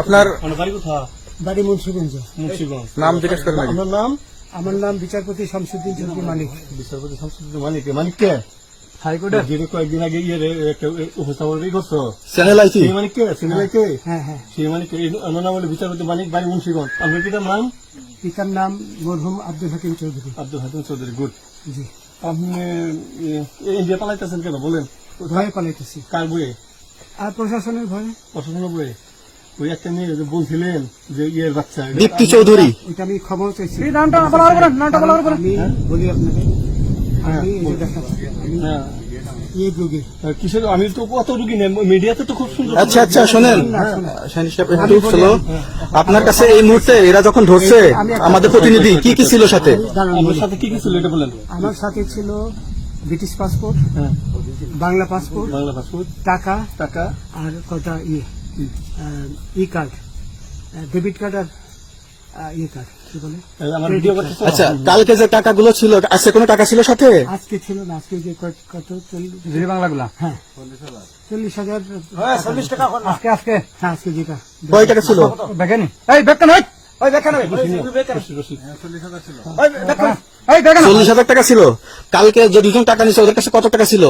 আপনার বাড়ি মুন্সিগঞ্জ মুন্সিগঞ্জ নাম জিজ্ঞেস করেন। আপনার নাম আমার নাম বিচারপতি শামসুদ্দিন চৌধুরী মালিক বিচারপতি শামসুদ্দিন মালিক মালিক কে হাইকোর্টে যে কয়েকদিন আগে ইয়ে রে, একটা উপস্থাপন করছ চ্যানেল আইছি সেই মালিক কে হ্যাঁ হ্যাঁ সেই আমার নাম হলো বিচারপতি মালিক বাড়ি মুন্সিগঞ্জ আপনার পিতার নাম পিতার নাম মরহুম আব্দুল হাকিম চৌধুরী আব্দুল হাকিম চৌধুরী গুড জি আপনি এ, ইন্ডিয়া পালাইতেছেন কেন বলেন ভয়ে পালাইতেছি কার বইয়ে আর প্রশাসনের ভয়ে? প্রশাসনের বইয়ে ওই একটা মেয়ে বলছিলেন যে ইয়ের বাচ্চা দীপ্তি চৌধুরী। ওইটা আমি খবর চাইছি। নামটা বলা হবে নামটা বলা হবে আমি বলি আপনাকে আমি এই যে দেখাচ্ছি আমি হ্যাঁ। রোগী। কিসের আমি তো কত রুগী নেই মিডিয়াতে তো খুব সুন্দর আচ্ছা আচ্ছা শোনেন। সাহেব একটু স্লো আপনার কাছে এই মুহূর্তে এরা যখন ধরছে আমাদের প্রতিনিধি কি কি ছিল সাথে? বলি। সাথে কি কি ছিল এটা বলেন। আমার সাথে ছিল ব্রিটিশ পাসপোর্ট হ্যাঁ। বাংলা পাসপোর্ট বাংলা পাসপোর্ট টাকা টাকা। আর কটা ইয়ে ই কার্ড ডেবিট কার্ড আর আহ, ইয়ে কার্ড কি বলে? আমার ভিডিও করতে আচ্ছা কালকে যে টাকাগুলো ছিল আজকে কোনো টাকা ছিল সাথে? আজকে ছিল না আজকে যে কত- কত চল্লিশ? জিরি বাংলা গুলা হ্যাঁ চল্লিশ হাজার চল্লিশ টাকা আজকে আজকে হ্যাঁ আজকে যেটা। কয় টাকা ছিল? দেখেনি এই বেকান ওই! চল্লিশ হাজার টাকা ছিল। কালকে যে দুজন টাকা নিচ্ছে ওদের কাছে কত টাকা ছিল?